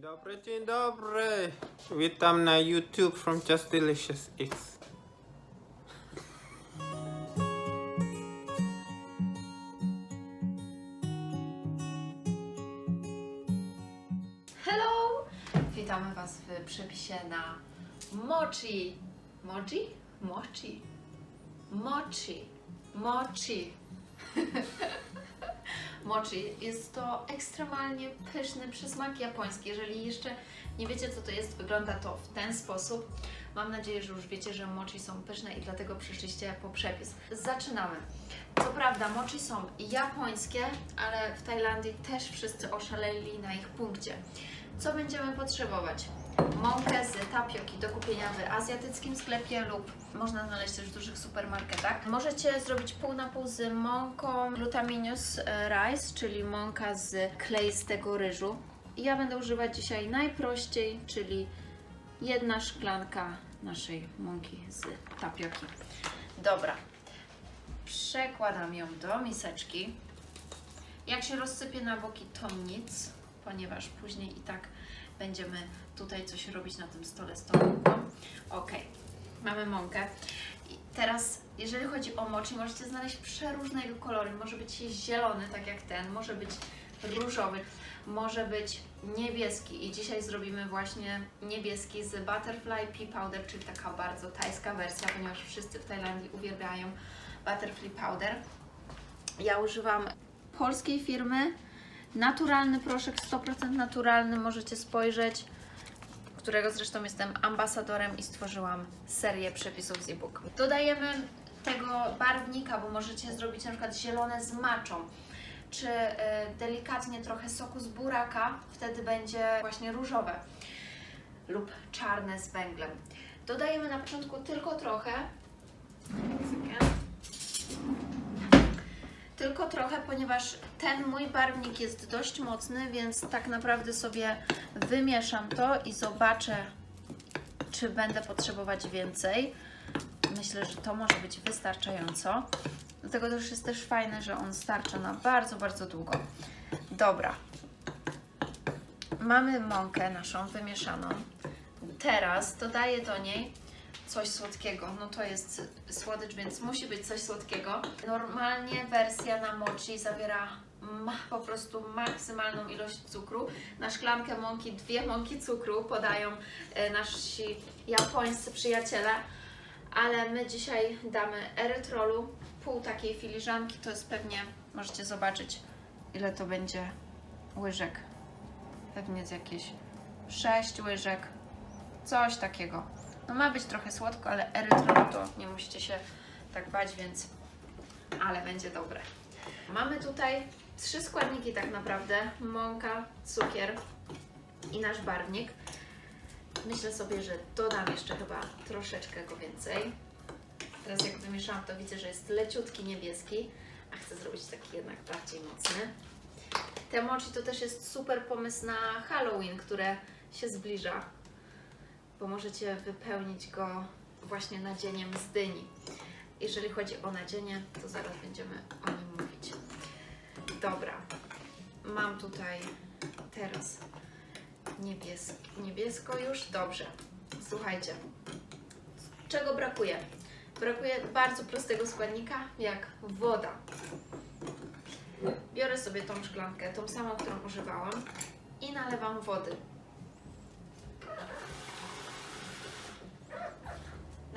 Dzień dobry, dzień dobry. Witam na YouTube from Just Delicious X. Hello! Witamy Was w przepisie na mochi. Mochi? Mochi. Mochi. Mochi. Mochi jest to ekstremalnie pyszny przysmak japoński. Jeżeli jeszcze nie wiecie, co to jest, wygląda to w ten sposób. Mam nadzieję, że już wiecie, że mochi są pyszne i dlatego przyszliście po przepis. Zaczynamy. Co prawda, mochi są japońskie, ale w Tajlandii też wszyscy oszaleli na ich punkcie. Co będziemy potrzebować? Mąkę z tapioki do kupienia w azjatyckim sklepie lub można znaleźć też w dużych supermarketach. Możecie zrobić pół na pół z mąką glutaminius rice, czyli mąka z kleistego ryżu. Ja będę używać dzisiaj najprościej, czyli jedna szklanka naszej mąki z tapioki. Dobra, przekładam ją do miseczki. Jak się rozsypie na boki, to nic, ponieważ później i tak będziemy tutaj coś robić na tym stole stołowym. Ok, mamy mąkę. I teraz, jeżeli chodzi o mochi, możecie znaleźć przeróżnego koloru. Może być zielony, tak jak ten, może być różowy, może być niebieski. I dzisiaj zrobimy właśnie niebieski z Butterfly Pea Powder, czyli taka bardzo tajska wersja, ponieważ wszyscy w Tajlandii uwielbiają Butterfly Powder. Ja używam polskiej firmy. Naturalny proszek, 100% naturalny, możecie spojrzeć, którego zresztą jestem ambasadorem i stworzyłam serię przepisów z e-book. Dodajemy tego barwnika, bo możecie zrobić na przykład zielone z maczą, czy e, delikatnie trochę soku z buraka, wtedy będzie właśnie różowe lub czarne z węglem. Dodajemy na początku tylko trochę. Tylko trochę, ponieważ ten mój barwnik jest dość mocny, więc tak naprawdę sobie wymieszam to i zobaczę, czy będę potrzebować więcej. Myślę, że to może być wystarczająco. Dlatego też jest też fajne, że on starcza na bardzo, bardzo długo. Dobra. Mamy mąkę naszą wymieszaną. Teraz dodaję do niej coś słodkiego. No to jest słodycz, więc musi być coś słodkiego. Normalnie wersja na mochi zawiera ma, po prostu maksymalną ilość cukru. Na szklankę mąki dwie mąki cukru podają e, nasi japońscy przyjaciele, ale my dzisiaj damy erytrolu, pół takiej filiżanki, to jest pewnie, możecie zobaczyć ile to będzie łyżek. Pewnie z jakieś 6 łyżek, coś takiego. No ma być trochę słodko, ale erytrol to nie musicie się tak bać, więc ale będzie dobre. Mamy tutaj trzy składniki tak naprawdę. Mąka, cukier i nasz barwnik. Myślę sobie, że dodam jeszcze chyba troszeczkę go więcej. Teraz jak wymieszałam, to widzę, że jest leciutki niebieski, a chcę zrobić taki jednak bardziej mocny. Te mochi to też jest super pomysł na Halloween, które się zbliża bo możecie wypełnić go właśnie nadzieniem z dyni. Jeżeli chodzi o nadzienie, to zaraz będziemy o nim mówić. Dobra, mam tutaj teraz niebiesko, niebiesko już. Dobrze, słuchajcie, czego brakuje? Brakuje bardzo prostego składnika, jak woda. Biorę sobie tą szklankę, tą samą, którą używałam i nalewam wody.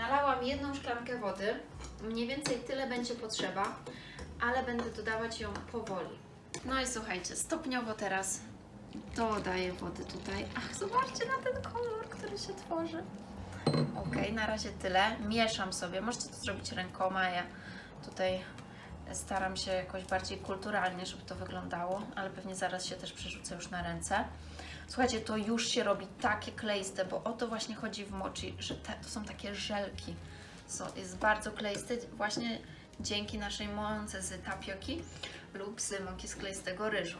Nalałam jedną szklankę wody, mniej więcej tyle będzie potrzeba, ale będę dodawać ją powoli. No i słuchajcie, stopniowo teraz dodaję wody tutaj. Ach, zobaczcie na ten kolor, który się tworzy. Ok, na razie tyle. Mieszam sobie. Możecie to zrobić rękoma. Ja tutaj staram się jakoś bardziej kulturalnie, żeby to wyglądało, ale pewnie zaraz się też przerzucę już na ręce. Słuchajcie, to już się robi takie kleiste, bo o to właśnie chodzi w mochi, że te, to są takie żelki. Są, jest bardzo kleisty właśnie dzięki naszej mące z tapioki lub z mąki z kleistego ryżu.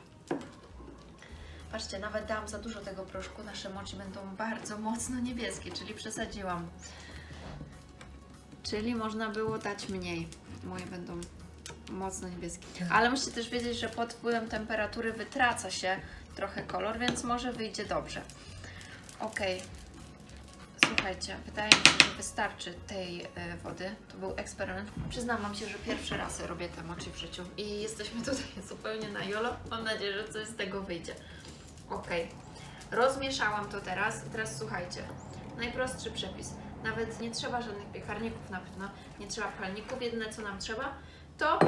Patrzcie, nawet dałam za dużo tego proszku, nasze mochi będą bardzo mocno niebieskie, czyli przesadziłam. Czyli można było dać mniej. Moje będą mocno niebieskie. Ale musicie też wiedzieć, że pod wpływem temperatury wytraca się trochę kolor, więc może wyjdzie dobrze. Ok. Słuchajcie, wydaje mi się, że wystarczy tej y, wody. To był eksperyment. Przyznam Wam się, że pierwszy raz robię te mochi w życiu i jesteśmy tutaj zupełnie na jolo. Mam nadzieję, że coś z tego wyjdzie. Ok. Rozmieszałam to teraz. Teraz słuchajcie. Najprostszy przepis. Nawet nie trzeba żadnych piekarników na pewno. Nie trzeba palników. Jedyne co nam trzeba to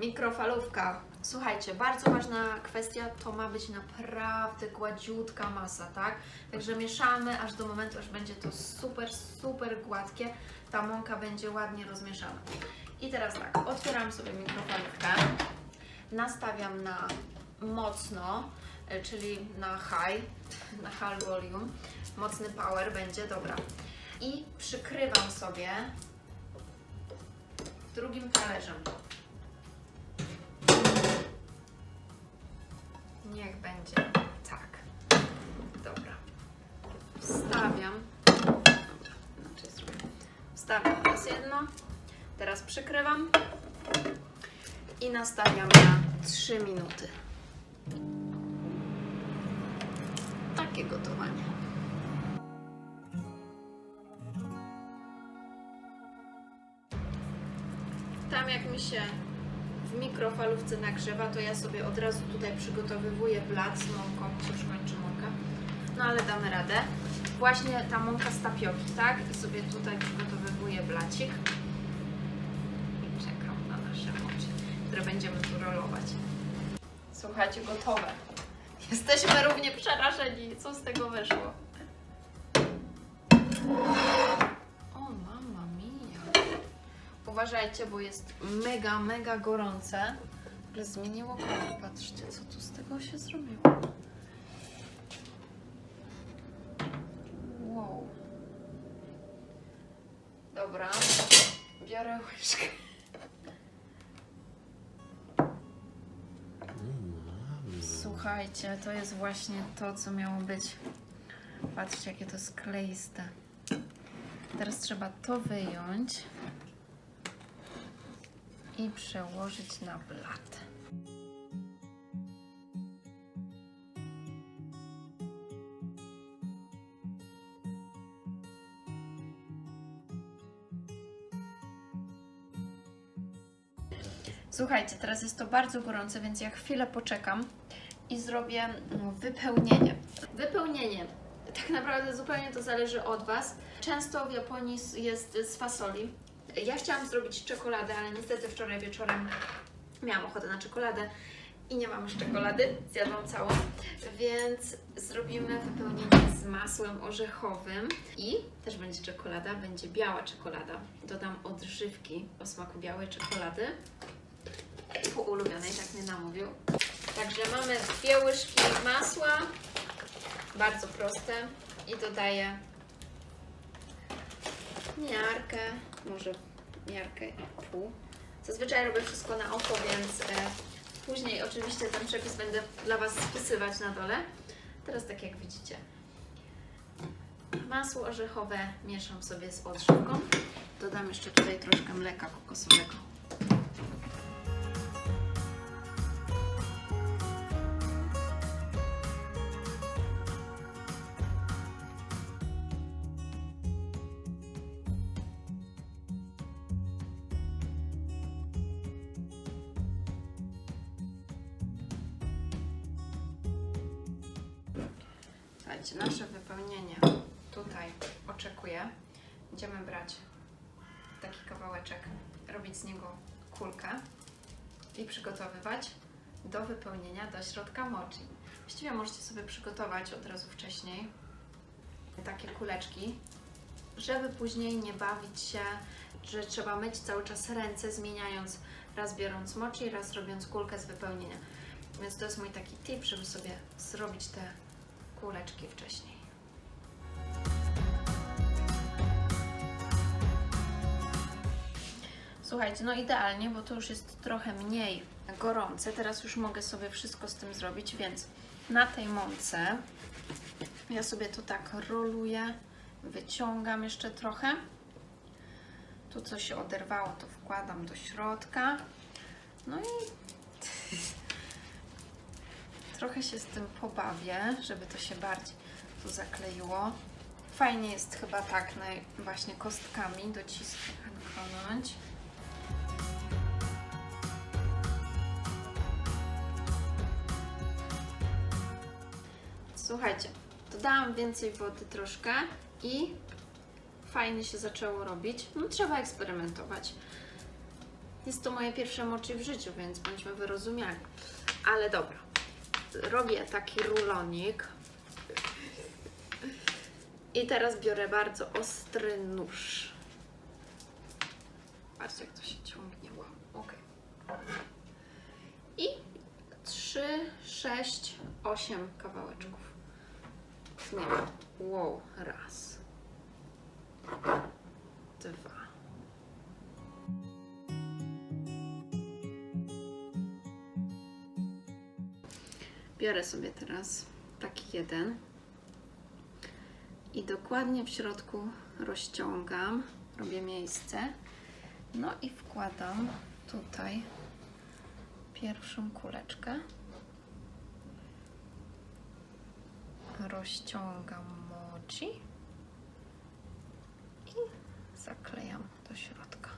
mikrofalówka. Słuchajcie, bardzo ważna kwestia, to ma być naprawdę gładziutka masa, tak? Także mieszamy aż do momentu, aż będzie to super, super gładkie. Ta mąka będzie ładnie rozmieszana. I teraz tak, otwieram sobie mikrofalówkę, nastawiam na mocno, y, czyli na high, na high volume. Mocny power będzie, dobra. I przykrywam sobie drugim talerzem. Niech będzie tak. Dobra. Wstawiam. Wstawiam raz jedno. Teraz przykrywam. I nastawiam na 3 minuty. Takie gotowanie. Tam jak mi się w mikrofalówce nagrzewa, to ja sobie od razu tutaj przygotowywuję blat z mąką, już kończy mąka. No ale damy radę. Właśnie ta mąka z tapioki, tak? I sobie tutaj przygotowywuję blacik. I czekam na nasze moczy, które będziemy tu rolować. Słuchajcie, gotowe. Jesteśmy równie przerażeni, co z tego wyszło. Uważajcie, bo jest mega, mega gorące. Ogóle zmieniło kolor. Patrzcie, co tu z tego się zrobiło. Wow. Dobra. Biorę łyżkę. Słuchajcie, to jest właśnie to, co miało być. Patrzcie, jakie to jest kleiste. Teraz trzeba to wyjąć i przełożyć na blat. Słuchajcie, teraz jest to bardzo gorące, więc ja chwilę poczekam i zrobię mm, wypełnienie. Wypełnienie. Tak naprawdę zupełnie to zależy od Was. Często w Japonii jest z fasoli. Ja chciałam zrobić czekoladę, ale niestety wczoraj wieczorem miałam ochotę na czekoladę i nie mam już czekolady, zjadłam całą, więc zrobimy wypełnienie z masłem orzechowym i też będzie czekolada, będzie biała czekolada. Dodam odżywki o smaku białej czekolady po ulubionej, tak mnie namówił. Także mamy dwie łyżki masła, bardzo proste i dodaję miarkę, może miarkę i pół. Zazwyczaj robię wszystko na oko, więc e, później oczywiście ten przepis będę dla Was spisywać na dole. Teraz tak jak widzicie. Masło orzechowe mieszam sobie z odżywką. Dodam jeszcze tutaj troszkę mleka kokosowego. Słuchajcie, nasze wypełnienie tutaj oczekuję. Będziemy brać taki kawałeczek, robić z niego kulkę i przygotowywać do wypełnienia do środka mochi. Właściwie możecie sobie przygotować od razu wcześniej takie kuleczki, żeby później nie bawić się, że trzeba myć cały czas ręce, zmieniając, raz biorąc mochi, raz robiąc kulkę z wypełnienia. Więc to jest mój taki tip, żeby sobie zrobić te kuleczki wcześniej. Słuchajcie, no idealnie, bo to już jest trochę mniej gorące. Teraz już mogę sobie wszystko z tym zrobić, więc na tej mące ja sobie to tak roluję, wyciągam jeszcze trochę. Tu co się oderwało, to wkładam do środka. No i Trochę się z tym pobawię, żeby to się bardziej tu zakleiło. Fajnie jest chyba tak na, właśnie kostkami docisnąć. Słuchajcie, dodałam więcej wody troszkę i fajnie się zaczęło robić. No, trzeba eksperymentować. Jest to moje pierwsze moczy w życiu, więc bądźmy wyrozumiali. Ale dobra, robię taki rulonik. I teraz biorę bardzo ostry nóż. Patrzcie, jak to się ciągnie. Ok. I 3, 6, 8 kawałeczków. Zmieniam. Wow, raz. Dwa. Biorę sobie teraz taki jeden i dokładnie w środku rozciągam, robię miejsce. No i wkładam tutaj pierwszą kuleczkę. Rozciągam mochi i zaklejam do środka.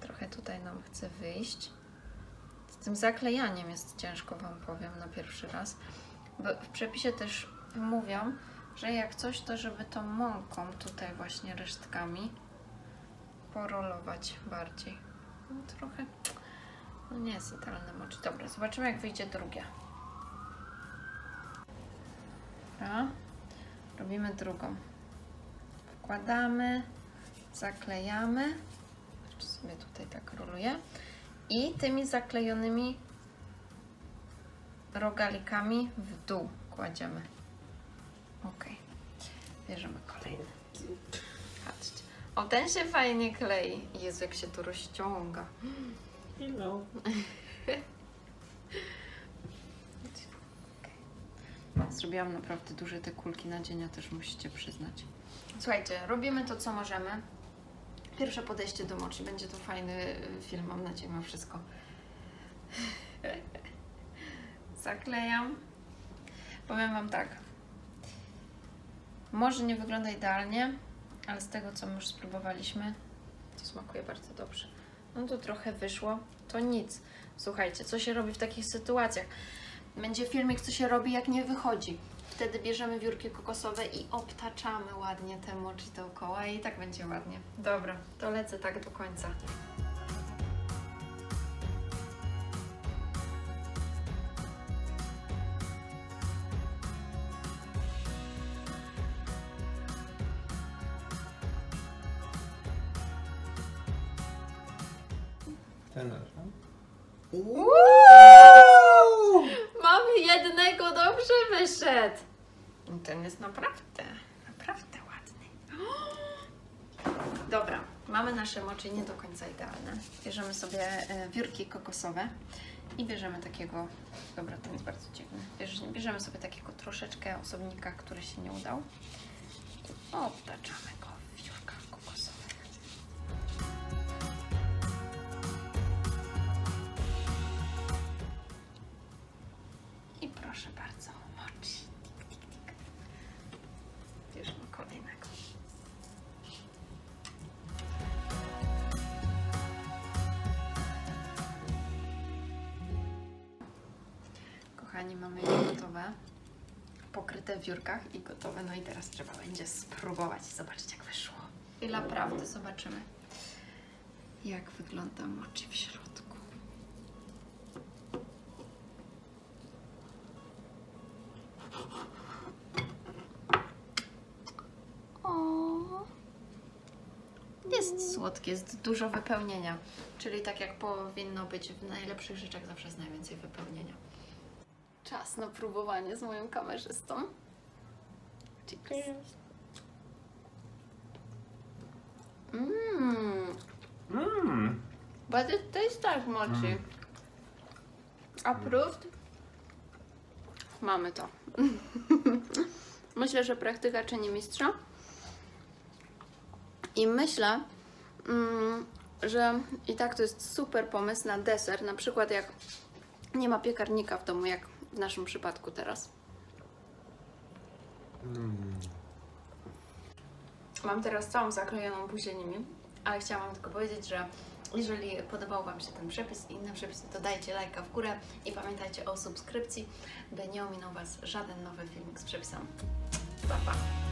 Trochę tutaj nam chce wyjść. Z tym zaklejaniem jest ciężko, Wam powiem na pierwszy raz. Bo w przepisie też mówią, że jak coś, to żeby tą mąką tutaj właśnie resztkami porolować bardziej. No, trochę no nie jest idealne moczy. Dobra, zobaczymy jak wyjdzie drugie. Dobra. Robimy drugą. Wkładamy, zaklejamy. Jeszcze sobie tutaj tak roluję. I tymi zaklejonymi rogalikami w dół kładziemy. Ok. Bierzemy kolejny. Patrzcie. O, ten się fajnie klei. Jezu, jak się to rozciąga. Hello. Zrobiłam naprawdę duże te kulki nadzienia, też musicie przyznać. Słuchajcie, robimy to, co możemy. Pierwsze podejście do moczy. Będzie to fajny y, film, mam nadzieję, ma wszystko. Zaklejam. Powiem Wam tak. Może nie wygląda idealnie, ale z tego, co my już spróbowaliśmy, to smakuje bardzo dobrze. No to trochę wyszło, to nic. Słuchajcie, co się robi w takich sytuacjach? Będzie filmik, co się robi, jak nie wychodzi. Wtedy bierzemy wiórki kokosowe i obtaczamy ładnie te mochi dookoła i tak będzie ładnie. Dobra, to lecę tak do końca. Ten raz. Mamy jednego, dobrze wyszedł. Ten jest naprawdę, naprawdę ładny. Dobra, mamy nasze moczy nie do końca idealne. Bierzemy sobie e, wiórki kokosowe i bierzemy takiego, dobra, ten jest bardzo dziwny. Bierz- Bierzemy sobie takiego troszeczkę osobnika, który się nie udał i obtaczamy mamy już gotowe. Pokryte w wiórkach i gotowe. No i teraz trzeba będzie spróbować. Zobaczcie, jak wyszło. Chwila prawdy, zobaczymy, jak wygląda mochi w środku. Jest słodkie, jest dużo wypełnienia. Czyli tak jak powinno być w najlepszych rzeczach, zawsze jest najwięcej wypełnienia. Czas na próbowanie z moją kamerzystą. Cheers. Mmm, Mmm. but it tastes like mochi. Mm. Approved? Mamy to. myślę, że praktyka czyni mistrza. I myślę, mm, że i tak to jest super pomysł na deser, na przykład jak nie ma piekarnika w domu, jak w naszym przypadku teraz. Mam teraz całą zakrojoną buzię nimi, ale chciałam Wam tylko powiedzieć, że jeżeli podobał Wam się ten przepis i inne przepisy, to dajcie lajka w górę i pamiętajcie o subskrypcji, by nie ominął Was żaden nowy filmik z przepisami. Pa, pa!